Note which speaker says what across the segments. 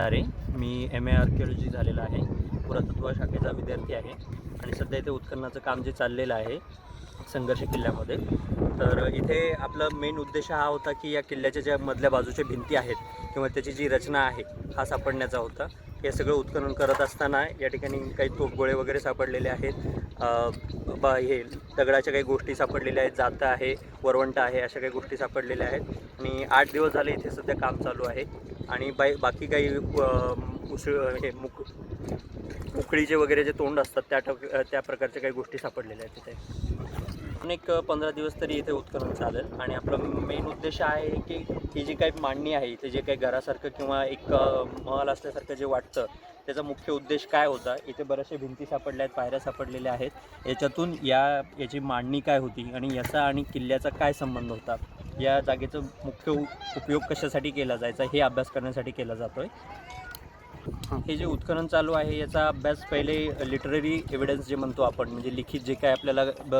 Speaker 1: अरे मी M A archaeology झालेला आहे. पुरातत्व शाखेचा विद्यार्थी आहे. आणि सध्या इथे उत्खननाचं काम जे चाललेलं आहे संघर्ष किल्ल्यामध्ये तर इथे आपला मेन उद्देश हा होता की या किल्ल्याच्या ज्या मधल्या बाजूच्या भिंती आहेत किंवा त्याची जी रचना आहे हा सापडण्याचा होता. हे सगळं उत्खनन करत असताना या ठिकाणी काही तोफगोळे वगैरे सापडलेले आहेत. बा हे दगडाच्या काही गोष्टी सापडलेल्या आहेत. जातं आहे वरवंट आहे अशा काही गोष्टी सापडलेल्या आहेत. आणि आठ दिवस झाले इथे सध्या काम चालू आहे. आणि बाई बाकी काही उसळ हे मुक उकळीचे वगैरे जे तोंड असतात त्या टक त्या प्रकारच्या काही गोष्टी सापडलेल्या आहेत तिथे. अनेक पंधरा दिवस तरी इथे उत्खनन चालेल. आणि आपला मेन उद्देश आहे की ही जी काही मांडणी आहे इथे जे काही घरासारखं किंवा एक महल असल्यासारखं जे वाटतं त्याचा मुख्य उद्देश काय होता? इथे बऱ्याचशा भिंती सापडल्या आहेत पायऱ्या सापडलेल्या आहेत. याच्यातून या याची मांडणी काय होती? आणि याचा आणि किल्ल्याचा काय संबंध होता? या जागेचा मुख्य उ- उपयोग कशासाठी केला जायचा हे अभ्यास करण्यासाठी केला जातो आहे हे जे उत्खनन चालू आहे याचा अभ्यास पहिले लिटररी एव्हिडन्स जे म्हणतो आपण म्हणजे लिखित जे काय आपल्याला ब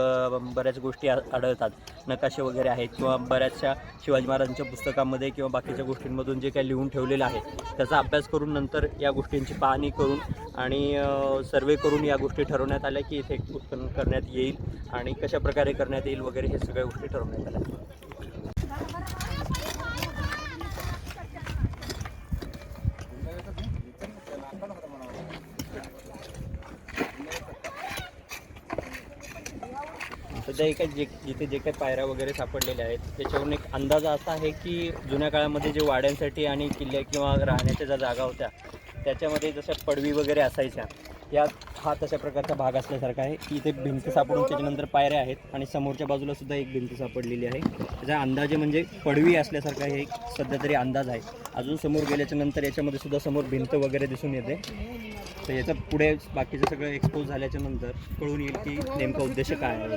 Speaker 1: बऱ्याच गोष्टी आ- आढळतात. नकाशे वगैरे आहेत किंवा बऱ्याचशा शिवाजी महाराजांच्या पुस्तकामध्ये किंवा बाकीच्या गोष्टींमधून जे काही लिहून ठेवलेलं आहे त्याचा अभ्यास करून नंतर या गोष्टींची पाहणी करून आणि सर्वे करून या गोष्टी ठरवण्यात आल्या की इथे उत्खनन करण्यात येईल आणि कशा प्रकारे करण्यात येईल वगैरे हे सगळ्या गोष्टी ठरवण्यात आल्या. सध्या एका जे जिथे जे काही पायऱ्या वगैरे सापडलेल्या आहेत त्याच्यावरून एक अंदाज असा आहे की जुन्या काळामध्ये जे वाड्यांसाठी आणि किल्ले किंवा राहण्याच्या ज्या जागा होत्या त्याच्यामध्ये जशा पडवी वगैरे असायच्या या हा तशा प्रकारचा भाग असल्यासारखा आहे. की इथे भिंत सापडून त्याच्यानंतर पायऱ्या आहेत आणि समोरच्या बाजूला सुद्धा एक भिंत सापडलेली आहे. त्याचा अंदाजे म्हणजे पडवी असल्यासारखा हे एक सध्या तरी अंदाज आहे. अजून समोर गेल्याच्यानंतर याच्यामध्ये सुद्धा समोर भिंत वगैरे दिसून येते. तर याचा पुढे बाकीचं सगळं एक्सपोज झाल्याच्यानंतर कळून येईल की नेमका उद्देश काय आहे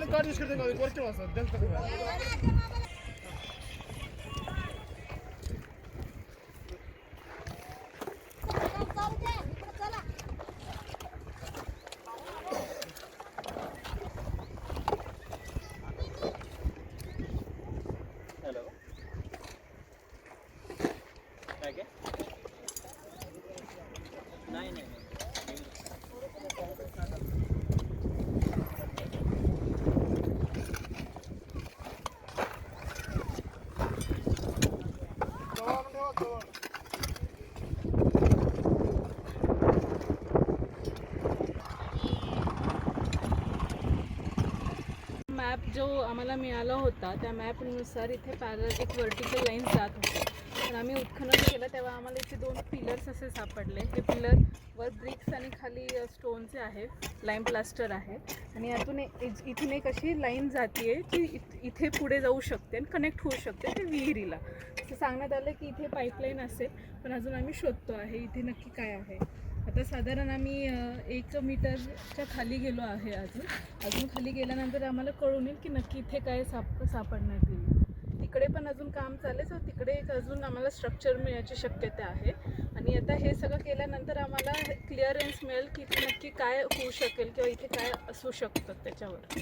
Speaker 2: मॅप जो आम्हाला मिळाला होता मॅपनुसार इथे पॅरल एक व्हर्टिकल लाईन जात होती. तर आम्ही उत्खनन केलं तेव्हा आम्हाला इथे दोन पिलर्स असे सापडले. हे पिलर वर ब्रिक्स आणि खाली स्टोनचे आहे लाईम प्लास्टर आहे. आणि यातून इथून एक अशी लाईन जाते जी इथ- इथे पुढे जाऊ शकते आणि कनेक्ट होऊ शकते ते विहिरीला. असं सांगण्यात आलं की इथे पाईपलाईन असेल पण अजून आम्ही शोधतो आहे. इथे नक्की काय आहे? आता साधारण आम्ही एक मीटरच्या खाली गेलो आहे अजून. अजून खाली गेल्यानंतर आम्हाला कळून येईल की नक्की इथे काय साप सापडण्यात येईल. तिकडे पण अजून काम चालेल तर तिकडे एक अजून आम्हाला स्ट्रक्चर मिळण्याची शक्यता आहे. आणि आता हे सगळं केल्यानंतर आम्हाला क्लिअरन्स मिळेल की इथे नक्की काय होऊ शकेल किंवा इथे काय असू शकतं त्याच्यावर.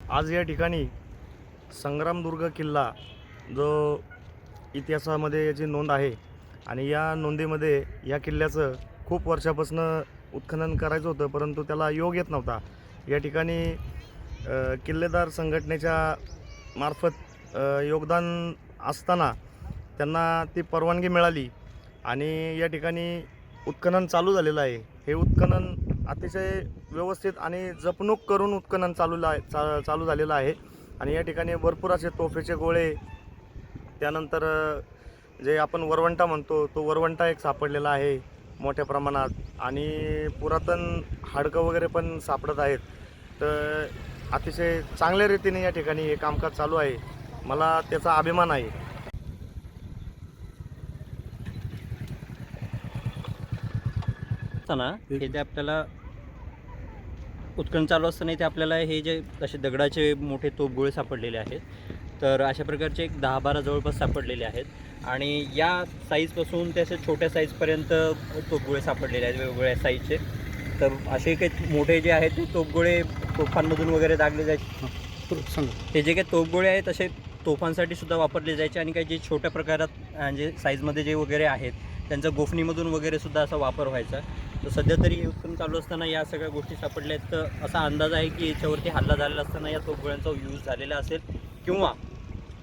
Speaker 3: आज या ठिकाणी संग्रामदुर्ग किल्ला जो इतिहासामध्ये याची नोंद आहे. आणि या नोंदीमध्ये या किल्ल्याचं खूप वर्षापासून उत्खनन करायचं होतं परंतु त्याला योग येत नव्हता. या ठिकाणी किल्लेदार संघटनेच्या मार्फत योगदान असताना त्यांना ती परवानगी मिळाली. आणि या ठिकाणी उत्खनन चालू झालेलं आहे. हे उत्खनन अतिशय व्यवस्थित आणि जपणूक करून उत्खनन चालू ला चा चालू झालेलं आहे. आणि या ठिकाणी भरपूर असे तोफेचे गोळे त्यानंतर जे आपण वरवंटा म्हणतो तो वरवंटा एक सापडलेला आहे मोठ्या प्रमाणात. आणि पुरातन हाडकं वगैरे पण सापडत आहेत. तर अतिशय चांगल्या रीतीने या ठिकाणी हे कामकाज चालू आहे. मला त्याचा अभिमान आहे.
Speaker 1: ना हे जे आपल्याला उत्खनन चालू असताना इथे आपल्याला हे जे असे दगडाचे मोठे तोफगोळे सापडलेले आहेत. तर अशा प्रकारचे एक दहा बारा जवळपास सापडलेले आहेत. आणि या साईजपासून ते असे छोट्या साईजपर्यंत तोपगोळे सापडलेले आहेत वेगवेगळ्या साईजचे तर असे काही मोठे जे आहेत ते तोपगोळे तोफांमधून वगैरे दागले जायचे हे जे काही तोफगोळे आहेत असे तोफांसाठी सुद्धा वापरले जायचे आणि काही जे छोट्या प्रकारात म्हणजे साईजमध्ये जे वगैरे आहेत त्यांचा गोफणीमधून वगैरे सुद्धा असा वापर व्हायचा. तर सध्या तरी हे चालू असताना या सगळ्या गोष्टी सापडल्या आहेत. तर असा अंदाज आहे की याच्यावरती हल्ला झालेला असताना या तोफगोळ्यांचा यूज झालेला असेल किंवा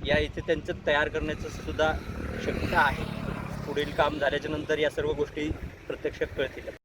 Speaker 1: या इथे त्यांचं तयार करण्याचं सुद्धा शक्यता आहे. पुढील काम झाल्याच्यानंतर या सर्व गोष्टी प्रत्यक्षात कळतील.